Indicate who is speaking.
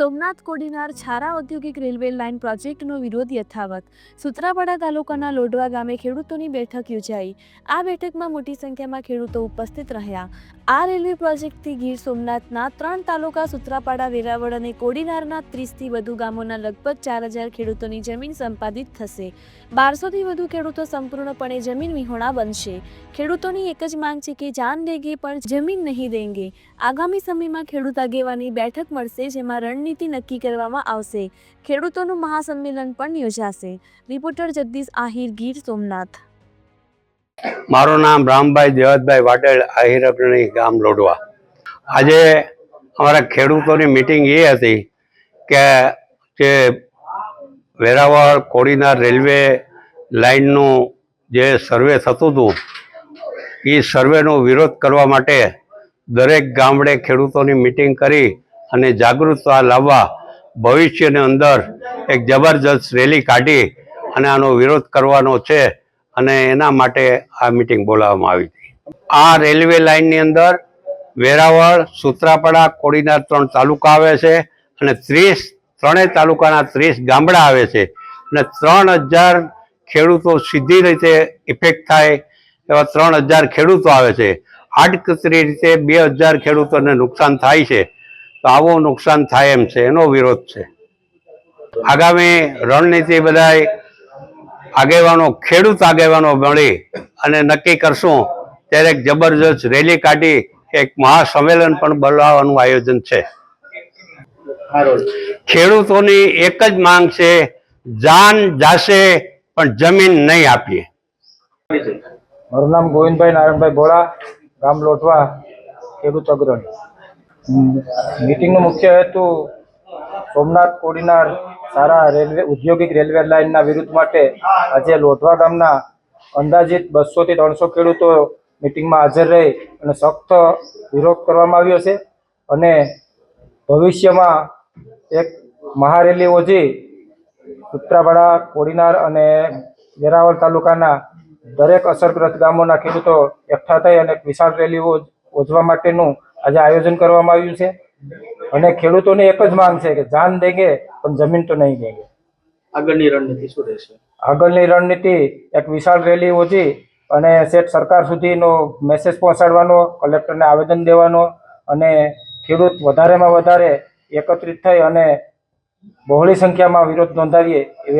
Speaker 1: સોમનાથ કોડીનાર છારા ઔદ્યોગિક railway line પ્રોજેક્ટનો વિરોધ યથાવત. સુત્રાપાડા તાલુકાના લોડવા ગામે ખેડૂતોની બેઠક યોજાઈ. આ બેઠકમાં મોટી સંખ્યામાં ખેડૂતો ઉપસ્થિત રહ્યા. આ રેલવે પ્રોજેક્ટથી ગીર સોમનાથના ત્રણ તાલુકા સુત્રાપાડા, વેરાવળ અને કોડીનારના ત્રીસથી વધુ ગામોના લગભગ ચાર હજાર ખેડૂતોની જમીન સંપાદિત થશે. બારસોથી વધુ ખેડૂતો સંપૂર્ણપણે જમીન વિહોણા બનશે. ખેડૂતોની એક જ માંગ છે કે જાન દેગે પણ જમીન નહીં દેંગે. આગામી સમયમાં ખેડૂત આગેવાની બેઠક મળશે જેમાં રણનીતિ નક્કી કરવામાં આવશે. ખેડૂતોનું મહાસંમેલન પણ યોજાશે. રિપોર્ટર જગદીશ આહિર, ગીર સોમનાથ.
Speaker 2: મારું નામ રામભાઈ દેવતભાઈ વાટેલ, આહિર અગ્રણી ગામ લોડવા આજે અમારા ખેડૂતોની મિટિંગ એ હતી કે જે વેરાવળ કોડીનાર રેલવે લાઇનનું જે સર્વે થતું હતું એ સર્વેનો વિરોધ કરવા માટે દરેક ગામડે ખેડૂતોની મિટિંગ કરી અને જાગૃતતા લાવવા ભવિષ્યની અંદર એક જબરજસ્ત રેલી કાઢી અને આનો વિરોધ કરવાનો છે અને એના માટે આ મિટિંગ બોલાવવામાં આવી હતી. આ રેલવે લાઇનની અંદર વેરાવળ, સુત્રાપાડા, કોડીનાર ત્રણ તાલુકા આવે છે અને ત્રીસ, ત્રણેય તાલુકાના ત્રીસ ગામડા આવે છે. અને ત્રણ હજાર ખેડૂતો સીધી રીતે ઇફેક્ટ થાય એવા ત્રણ હજાર ખેડૂતો આવે છે. આડકતરી રીતે બે હજાર ખેડૂતોને નુકસાન થાય છે. તો આવું નુકસાન થાય એમ છે, એનો વિરોધ છે. આગામી રણનીતિ બધાય આગેવાનો, ખેડૂત આગેવાનો મળી અને નક્કી કરશું, ત્યારે એક જબરજસ્ત રેલી કાઢી, એક મહાસંમેલન પણ બોલાવવાનું આયોજન છે. ખેડૂતોની એક જ માંગ છે, જાન જાશે, પણ જમીન નહીં આપીએ.
Speaker 3: મારું નામ ગોવિંદભાઈ નારાયણભાઈ ભોળા, ગામ લોટવા, ખેડૂત અગ્રણી. મીટિંગનો મુખ્ય હેતુ સોમનાથ કોડીનાર સારા રેલવે ઔદ્યોગિક રેલવે લાઇનના વિરુદ્ધ માટે આજે લોઢવા ગામના અંદાજિત બસોથી ત્રણસો ખેડૂતો મીટિંગમાં હાજર રહી અને સખ્ત વિરોધ કરવામાં આવ્યો છે. અને ભવિષ્યમાં એક મહારેલી ઓજી ઉત્તરાપાડા કોડીનાર અને વેરાવળ તાલુકાના દરેક અસરગ્રસ્ત ગામોના ખેડૂતો એકઠા થઈ અને વિશાળ રેલી ઓજવા માટેનું આજે આયોજન કરવામાં આવ્યું છે. અને ખેડૂતોને એક જ માંગ છે કે જાન દેંગે પણ જમીન તો નહીં દેંગે.
Speaker 4: આગળની રણનીતિ શું રહેશે?
Speaker 3: આગળની રણનીતિ એક વિશાળ રેલી યોજી અને શેઠ સરકાર સુધીનો મેસેજ પહોંચાડવાનો કલેક્ટરને આવેદન દેવાનો અને ખેડૂત વધારેમાં વધારે એકત્રિત થઈ અને બહોળી સંખ્યામાં વિરોધ નોંધાવીએ એવી